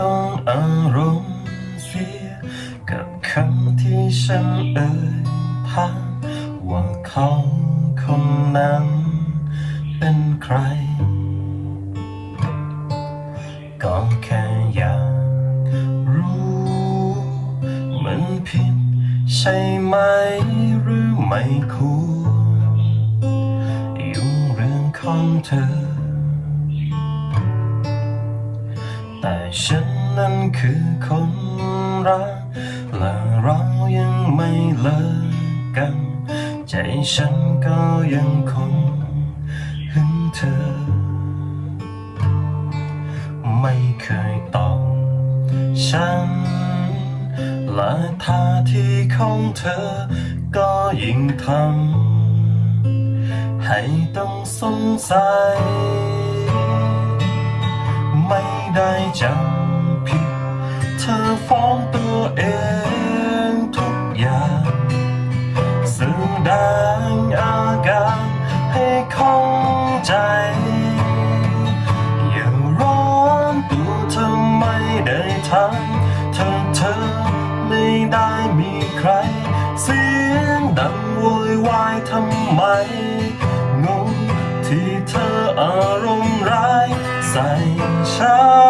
ต้องอารมณ์เสีย กับคำที่ฉันเอ่ยถามว่าเขาคนนั้น เป็นใคร ก็แค่อยากรู้ มันผิดใช่ไหมหรือไม่ควรยุ่งเรื่องของเธอ ฉันนั้นคือคนรัก และเรายังไม่เลิกกัน ใจฉันก็ยังคงหึงเธอ ไม่เคยตอบฉัน และท่าทีของเธอ ก็ยิ่งทำให้ต้องสงสัย จำผิด เธอฟ้องตัวเองทุกอย่างแสดงอาการให้เข้าใจ อย่าร้อนตัวเธอไม่ได้ทำเธอเธอไม่ได้มีใคร เสียงดังโวยวายทำไมงงที่เธออารมณ์ร้ายใส่ฉัน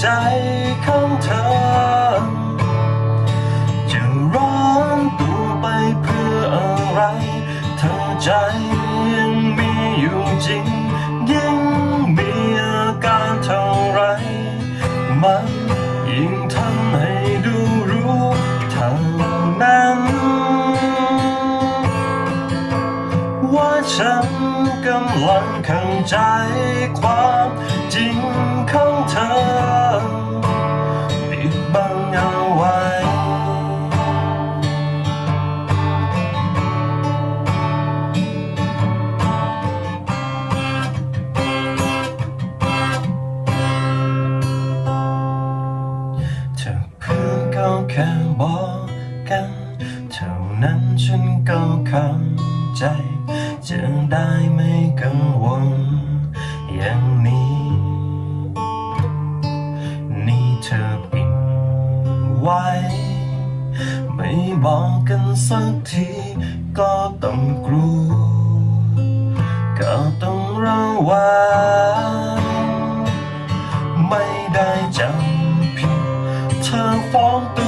ใจของเธอำลังข้าใจความจริงของเธอปิดบังเอาไว้ เธอเพื่อนก็แค่บอกกัน เท่านั้นฉันก็เข้าใจ จะได้ไม่กังวลอย่างนี้ นี่เธอปิดไว้ ไม่บอกกันสักทีก็ต้องกลัวก็ต้องระวังไม่ได้จำผิดเธอฟ้องตัว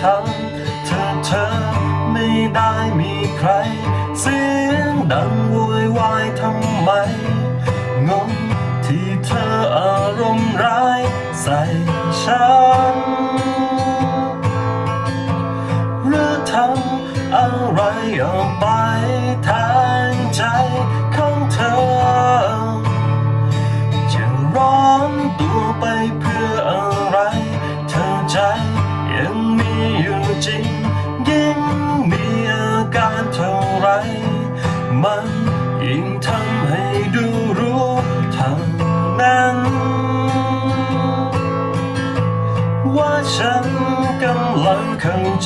ทำเธอเธอไม่ได้มีใคร เสียงดังโวยวายทำไม งงที่เธออารมณ์ร้ายใส่ฉันหรือทำอะไรออกไปทางใจของเธอ จะร้อนตัวไปเพื่อ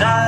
ว่